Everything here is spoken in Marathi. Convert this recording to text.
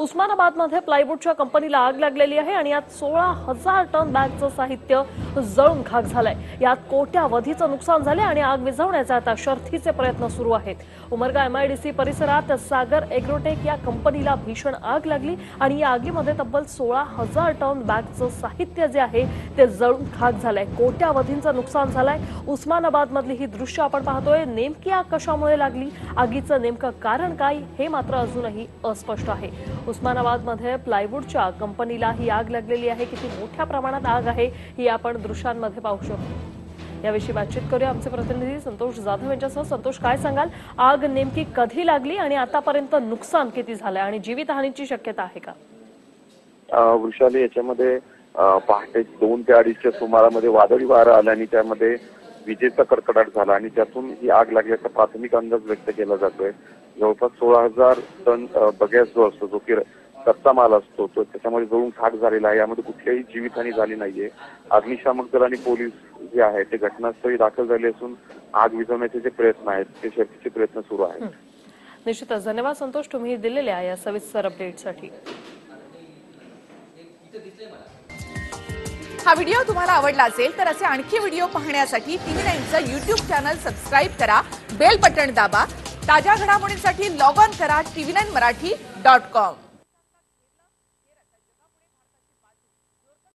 उस्मानाबादमध्ये प्लायवूडच्या कंपनीला आग लागलेली आहे आणि यात सोळा हजार टन बॅगचं साहित्य जळून खाक झालाय. यात कोट्यावधीचं नुकसान झाले आणि आग विझवण्याचे आता शर्थीचे प्रयत्न सुरू आहेत. उमरगा एमआयडीसी परिसरात सागर एग्रोटेक या कंपनीला भीषण आग लागली आणि या आगीमध्ये तब्बल सोळा हजार टन बॅगचं साहित्य जे आहे ते जळून खाक झालंय. कोट्यावधींचं नुकसान झालंय. उस्मानाबाद मधली ही दृश्य आपण पाहतोय. नेमकी आग कशामुळे लागली? आगीचं नेमकं कारण काय हे मात्र अजूनही अस्पष्ट आहे. उस्मानाबादमध्ये प्लायवूडच्या कंपनीला ही आग लागलेली आहे. किती मोठ्या प्रमाणात आग आहे ही आपण दृश्यांमध्ये पाहू शकतो. याविषयी बातचीत करूया आमचे प्रतिनिधी संतोष जाधव यांच्यासह. संतोष काय सांगाल? आग नेमकी कधी लागली आणि आतापर्यंत नुकसान किती झालंय आणि जीवितहानीची शक्यता आहे का? वृषाली याच्यामध्ये पहाटे दोन ते अडीचच्या सुमारामध्ये वादळी वारा आला आणि त्यामध्ये विजेचा कडकडाट झाला आणि त्यातून ही आग लागल्याचा प्राथमिक अंदाज व्यक्त केला जातोय. जवळपास सोळा हजार टन बगॅस जो असतो जो की कच्चा माल असतो तो त्याच्यामध्ये जळून खाक झालेला आहे यामध्ये कुठल्याही जीवितहानी झाली नाहीये. अग्निशामक दल आणि पोलीस जे आहे ते घटनास्थळी दाखल झाले असून आग विझवण्याचे जे प्रयत्न आहेत ते शर्थीचे प्रयत्न सुरू आहेत. निश्चितच. धन्यवाद संतोष तुम्ही दिलेल्या या सविस्तर अपडेटसाठी हा व्हिडिओ तुम्हाला आवडला असेल तर असे आणखी व्हिडिओ पाहण्यासाठी टीव्ही नाईनचं युट्यूब चॅनल सबस्क्राईब करा बेल बटण दाबा ताज्या घडामोडींसाठी लॉग ऑन करा TV nine Marathi dot com